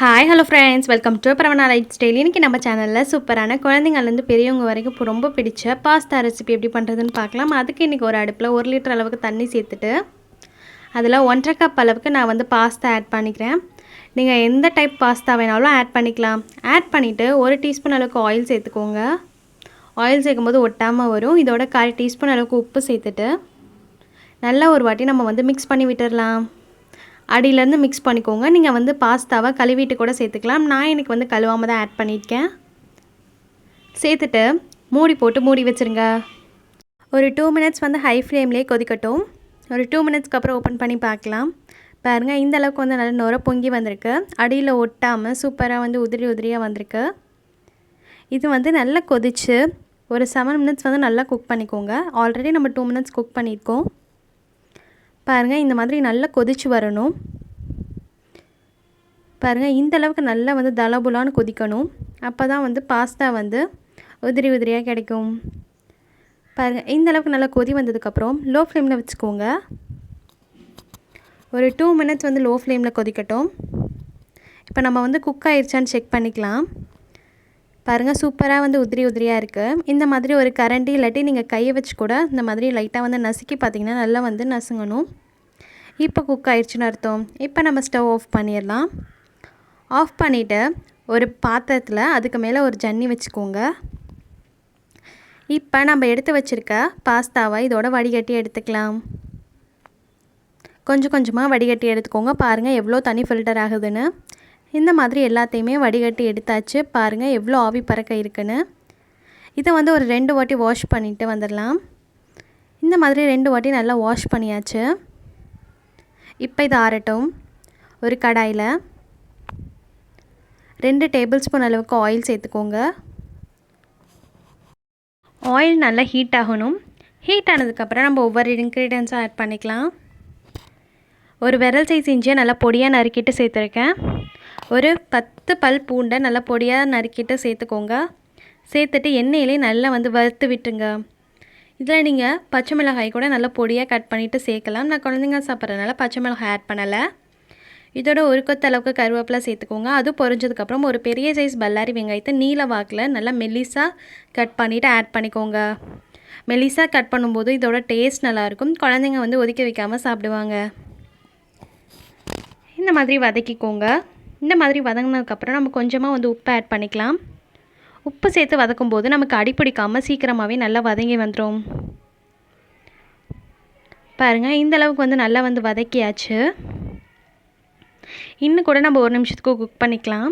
Hi hello friends welcome to பரவனா light style இன்றைக்கி நம்ம சேனலில் சூப்பரான குழந்தைங்கள்லேருந்து பெரியவங்க வரைக்கும் இப்போ ரொம்ப பிடிச்ச பாஸ்தா ரெசிபி எப்படி பண்ணுறதுன்னு பார்க்கலாம். அதுக்கு இன்றைக்கி ஒரு அடுப்பில் ஒரு லிட்டர் அளவுக்கு தண்ணி சேர்த்துட்டு அதில் ஒன்றரை கப் அளவுக்கு நான் வந்து பாஸ்தா ஆட் பண்ணிக்கிறேன். நீங்கள் எந்த டைப் பாஸ்தா வேணாலும் ஆட் பண்ணிக்கலாம். ஆட் பண்ணிவிட்டு ஒரு டீஸ்பூன் அளவுக்கு ஆயில் சேர்த்துக்கோங்க. ஆயில் சேர்க்கும்போது ஒட்டாமல் வரும். இதோட கால் டீஸ்பூன் அளவுக்கு உப்பு சேர்த்துட்டு நல்லா ஒரு வாட்டி நம்ம வந்து மிக்ஸ் பண்ணி விட்டுடலாம் அடியிலேருந்து மிக்ஸ் பண்ணிக்கோங்க. நீங்கள் வந்து பாஸ்தாவை கழுவிட்டு கூட சேர்த்துக்கலாம். நான் எனக்கு வந்து கழுவாமல் தான் ஆட் பண்ணியிருக்கேன். சேர்த்துட்டு மூடி போட்டு மூடி வச்சுருங்க. ஒரு டூ மினிட்ஸ் வந்து ஹை ஃப்ளேம்லேயே கொதிக்கட்டும். ஒரு டூ மினிட்ஸ்க்கு அப்புறம் ஓப்பன் பண்ணி பார்க்கலாம். பாருங்கள் இந்த அளவுக்கு வந்து நல்லா நுர பொங்கி வந்திருக்கு. அடியில் ஒட்டாமல் சூப்பராக வந்து உதிரி உதிரியாக வந்திருக்கு. இது வந்து நல்லா கொதிச்சு ஒரு செவன் மினிட்ஸ் வந்து நல்லா குக் பண்ணிக்கோங்க. ஆல்ரெடி நம்ம டூ மினிட்ஸ் குக் பண்ணியிருக்கோம். பாருங்கள் இந்த மாதிரி நல்லா கொதிச்சு வரணும். பாருங்கள் இந்த அளவுக்கு நல்லா வந்து தலபுலான்னு கொதிக்கணும். அப்போ தான் வந்து பாஸ்தா வந்து உதிரி உதிரியாக கிடைக்கும். பாருங்கள் இந்த அளவுக்கு நல்லா கொதி வந்ததுக்கப்புறம் லோ ஃப்ளேமில் வச்சுக்கோங்க. ஒரு டூ மினிட்ஸ் வந்து லோ ஃப்ளேமில் கொதிக்கட்டும். இப்போ நம்ம வந்து குக் ஆயிடுச்சான்னு செக் பண்ணிக்கலாம். பாருங்கள் சூப்பராக வந்து உதிரி உதிரியாக இருக்குது இந்த மாதிரி ஒரு கரண்டி இல்லாட்டி நீங்கள் கையை வச்சு கூட இந்த மாதிரி லைட்டாக வந்து நசுக்கி பார்த்தீங்கன்னா நல்லா வந்து நசுங்கணும். இப்போ குக் ஆயிடுச்சுன்னு அர்த்தம். இப்போ நம்ம ஸ்டவ் ஆஃப் பண்ணிடலாம். ஆஃப் பண்ணிவிட்டு ஒரு பாத்திரத்தில் அதுக்கு மேலே ஒரு ஜன்னி வச்சுக்கோங்க. இப்போ நம்ம எடுத்து வச்சுருக்க பாஸ்தாவை இதோட வடிகட்டி எடுத்துக்கலாம். கொஞ்சம் கொஞ்சமாக வடிகட்டி எடுத்துக்கோங்க. பாருங்கள் எவ்வளோ தண்ணி ஃபில்டர் ஆகுதுன்னு. இந்த மாதிரி எல்லாத்தையுமே வடிகட்டி எடுத்தாச்சு. பாருங்கள் எவ்வளோ ஆவி பறக்க இருக்குன்னு. இதை வந்து ஒரு ரெண்டு வாட்டி வாஷ் பண்ணிவிட்டு வந்துடலாம். இந்த மாதிரி ரெண்டு வாட்டி நல்லா வாஷ் பண்ணியாச்சு. இப்போ இது ஆறட்டும். ஒரு கடாயில் ரெண்டு டேபிள் ஸ்பூன் அளவுக்கு ஆயில் சேர்த்துக்கோங்க. ஆயில் நல்லா ஹீட் ஆகணும். ஹீட் ஆனதுக்கப்புறம் நம்ம ஒவ்வொரு இன்க்ரீடியன்ஸும் ஆட் பண்ணிக்கலாம். ஒரு விரல் சைஸ் இஞ்சியை நல்லா பொடியாக நறுக்கிட்டு சேர்த்துருக்கேன். ஒரு பத்து பல் பூண்டை நல்லா பொடியாக நறுக்கிட்டு சேர்த்துக்கோங்க. சேர்த்துட்டு எண்ணெயிலே நல்லா வந்து வறுத்து விட்டுருங்க. இதில் நீங்கள் பச்சை மிளகாய் கூட நல்லா பொடியாக கட் பண்ணிவிட்டு சேர்க்கலாம். நான் குழந்தைங்க சாப்பிட்றதுனால பச்சை மிளகாய் ஆட் பண்ணலை. இதோட ஒரு கொத்த அளவுக்கு கருவேப்பிலை சேர்த்துக்கோங்க. அது பொரிஞ்சதுக்கப்புறம் ஒரு பெரிய சைஸ் பல்லாரி வெங்காயத்தை நீல வாக்கில் நல்லா மெல்லிஸாக கட் பண்ணிவிட்டு ஆட் பண்ணிக்கோங்க. மெல்லிஸாக கட் பண்ணும்போது இதோட டேஸ்ட் நல்லாயிருக்கும். குழந்தைங்க வந்து ஒதுக்கி வைக்காமல் சாப்பிடுவாங்க. இந்த மாதிரி வதக்கிக்கோங்க. இந்த மாதிரி வதங்கினதுக்கப்புறம் நம்ம கொஞ்சமாக வந்து உப்பு ஆட் பண்ணிக்கலாம். உப்பு சேர்த்து வதக்கும் போது நமக்கு அடிப்பிடிக்காமல் சீக்கிரமாகவே நல்லா வதங்கி வந்துடும் பாருங்கள் இந்த அளவுக்கு வந்து நல்லா வந்து வதக்கியாச்சு. இன்னும் கூட நம்ம ஒரு நிமிஷத்துக்கு குக் பண்ணிக்கலாம்.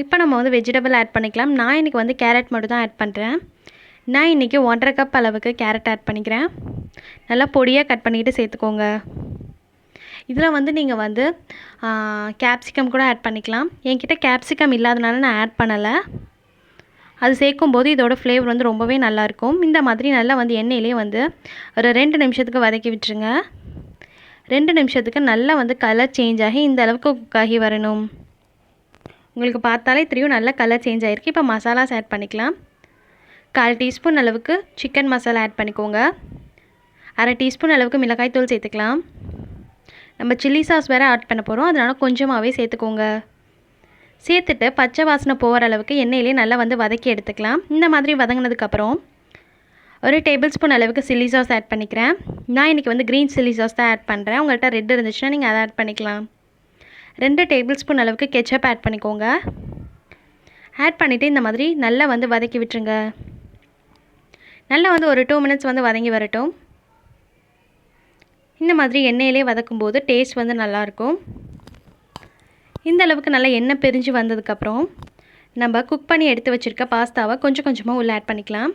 இப்போ நம்ம வந்து வெஜிடபிள் ஆட் பண்ணிக்கலாம். நான் இன்றைக்கி வந்து கேரட் மட்டும் தான் ஆட் பண்ணுறேன் நான் இன்றைக்கி ஒன்றரை கப் அளவுக்கு கேரட் ஆட் பண்ணிக்கிறேன். நல்லா பொடியாக கட் பண்ணிக்கிட்டு சேர்த்துக்கோங்க. இதில் வந்து நீங்கள் வந்து கேப்சிகம் கூட ஆட் பண்ணிக்கலாம். என்கிட்ட கேப்சிகம் இல்லாதனால நான் ஆட் பண்ணலை. அது சேர்க்கும் போது இதோட ஃப்ளேவர் வந்து ரொம்பவே நல்லாயிருக்கும். இந்த மாதிரி நல்லா வந்து எண்ணெயிலே வந்து ஒரு ரெண்டு நிமிஷத்துக்கு வதக்கி விட்டுருங்க. ரெண்டு நிமிஷத்துக்கு நல்லா வந்து கலர் சேஞ்ச் ஆகி இந்த அளவுக்கு குக் ஆகி வரணும். உங்களுக்கு பார்த்தாலே தெரியும் நல்லா கலர் சேஞ்ச் ஆகிருக்கு இப்போ மசாலாஸ் ஆட் பண்ணிக்கலாம். கால் டீஸ்பூன் அளவுக்கு சிக்கன் மசாலா ஆட் பண்ணிக்கோங்க. அரை டீஸ்பூன் அளவுக்கு மிளகாய் தூள் சேர்த்துக்கலாம். நம்ம சில்லி சாஸ் வேறு ஆட் பண்ண போகிறோம் அதனால் கொஞ்சமாகவே சேர்த்துக்கோங்க. சேர்த்துட்டு பச்சை வாசனை போகிற அளவுக்கு எண்ணெயிலே நல்லா வந்து வதக்கி எடுத்துக்கலாம். இந்த மாதிரி வதங்கினதுக்கப்புறம் ஒரு டேபிள் ஸ்பூன் அளவுக்கு சில்லி சாஸ் ஆட் பண்ணிக்கிறேன். நான் இன்றைக்கி வந்து க்ரீன் சில்லி சாஸ் தான் ஆட் பண்ணுறேன் உங்கள்கிட்ட ரெட் இருந்துச்சுன்னா நீங்கள் அதை ஆட் பண்ணிக்கலாம். ரெண்டு டேபிள் ஸ்பூன் அளவுக்கு கெச்சப் ஆட் பண்ணிக்கோங்க. ஆட் பண்ணிவிட்டு இந்த மாதிரி நல்லா வந்து வதக்கி விட்டுருங்க. நல்லா வந்து ஒரு டூ மினிட்ஸ் வந்து வதங்கி வரட்டும். இந்த மாதிரி எண்ணெயிலே வதக்கும்போது டேஸ்ட் வந்து நல்லாயிருக்கும். இந்த அளவுக்கு நல்லா எண்ணெய் பிரிஞ்சு வந்ததுக்கப்புறம் நம்ம குக் பண்ணி எடுத்து வச்சுருக்க பாஸ்தாவை கொஞ்சம் கொஞ்சமாக உள்ளே ஆட் பண்ணிக்கலாம்.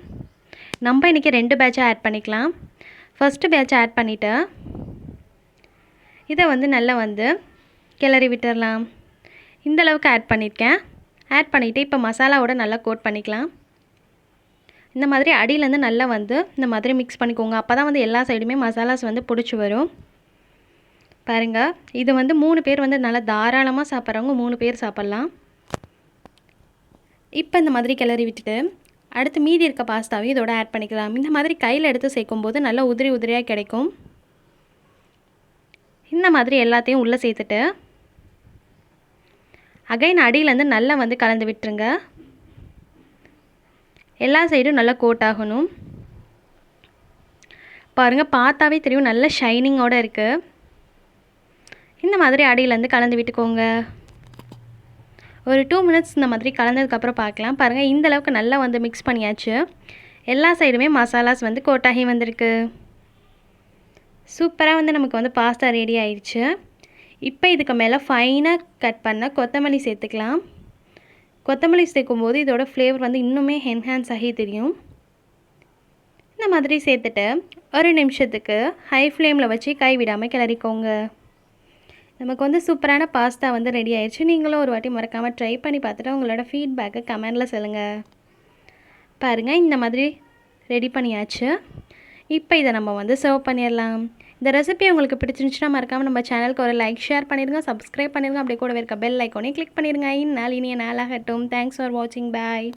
நம்ம இன்றைக்கி ரெண்டு பேட்சாக ஆட் பண்ணிக்கலாம். ஃபஸ்ட்டு பேட்ச் ஆட் பண்ணிவிட்டு இதை வந்து நல்லா வந்து கிளறி விட்டுடலாம் இந்தளவுக்கு ஆட் பண்ணியிருக்கேன் ஆட் பண்ணிவிட்டு இப்போ மசாலாவோட நல்லா கோட் பண்ணிக்கலாம். இந்த மாதிரி அடியிலேருந்து நல்லா வந்து இந்த மாதிரி மிக்ஸ் பண்ணிக்கோங்க. அப்போ தான் வந்து எல்லா சைடுமே மசாலாஸ் வந்து பிடிச்சி வரும். பாருங்கள் இது வந்து மூணு பேர் வந்து நல்லா தாராளமாக சாப்பிட்றவங்க மூணு பேர் சாப்பிட்லாம். இப்போ இந்த மாதிரி கிளறி விட்டுட்டு அடுத்து மீதி இருக்க பாஸ்தாவையும் இதோட ஆட் பண்ணிக்கலாம். இந்த மாதிரி கையில் எடுத்து சேர்க்கும்போது நல்லா உதிரி உதிரியாக கிடைக்கும். இந்த மாதிரி எல்லாத்தையும் உள்ளே சேர்த்துட்டு அகைன் அடியிலேருந்து நல்லா வந்து கலந்து விட்டுருங்க. எல்லா சைடும் நல்லா கோட் ஆகணும். பாருங்கள் பார்த்தாவே தெரியும் நல்ல ஷைனிங்கோடு இருக்குது இந்த மாதிரி அடியிலேருந்து கலந்து விட்டுக்கோங்க. ஒரு டூ மினிட்ஸ் இந்த மாதிரி கலந்ததுக்கப்புறம் பார்க்கலாம். பாருங்கள் இந்த அளவுக்கு நல்லா வந்து மிக்ஸ் பண்ணியாச்சு. எல்லா சைடுமே மசாலாஸ் வந்து கோட்டாகி வந்திருக்கு. சூப்பராக வந்து நமக்கு வந்து பாஸ்தா ரெடி ஆயிடுச்சு இப்போ இதுக்கு மேலே ஃபைனாக கட் பண்ண கொத்தமல்லி சேர்த்துக்கலாம். கொத்தமல்லி சேர்க்கும்போது இதோட ஃப்ளேவர் வந்து இன்னுமே என்ஹான்ஸ் ஆகி தெரியும். இந்த மாதிரி சேர்த்துட்டு ஒரு நிமிஷத்துக்கு ஹை ஃப்ளேமில் வச்சு கை விடாமல் கிளறிக்கோங்க. நமக்கு வந்து சூப்பரான பாஸ்தா வந்து ரெடி ஆயிடுச்சு நீங்களும் ஒரு வாட்டி மறக்காமல் ட்ரை பண்ணி பார்த்துட்டு உங்களோட ஃபீட்பேக்கை கமெண்டில் சொல்லுங்கள் பாருங்கள் இந்த மாதிரி ரெடி பண்ணியாச்சு. இப்போ இதை நம்ம வந்து சர்வ் பண்ணிடலாம். இந்த ரெசிபி உங்களுக்கு பிடிச்சிருந்துச்சுன்னா மறக்காமல் நம்ம சேனலுக்கு ஒரு லைக் ஷேர் பண்ணிடுங்க சப்ஸ்கிரைப் பண்ணிடுங்க அப்படியே கூட இருக்க பெல் ஐக்கோனே கிளிக் பண்ணிடுங்க இந்நாள் இனிய நாளாகட்டும். தேங்க்ஸ் ஃபார் வாட்சிங் பாய்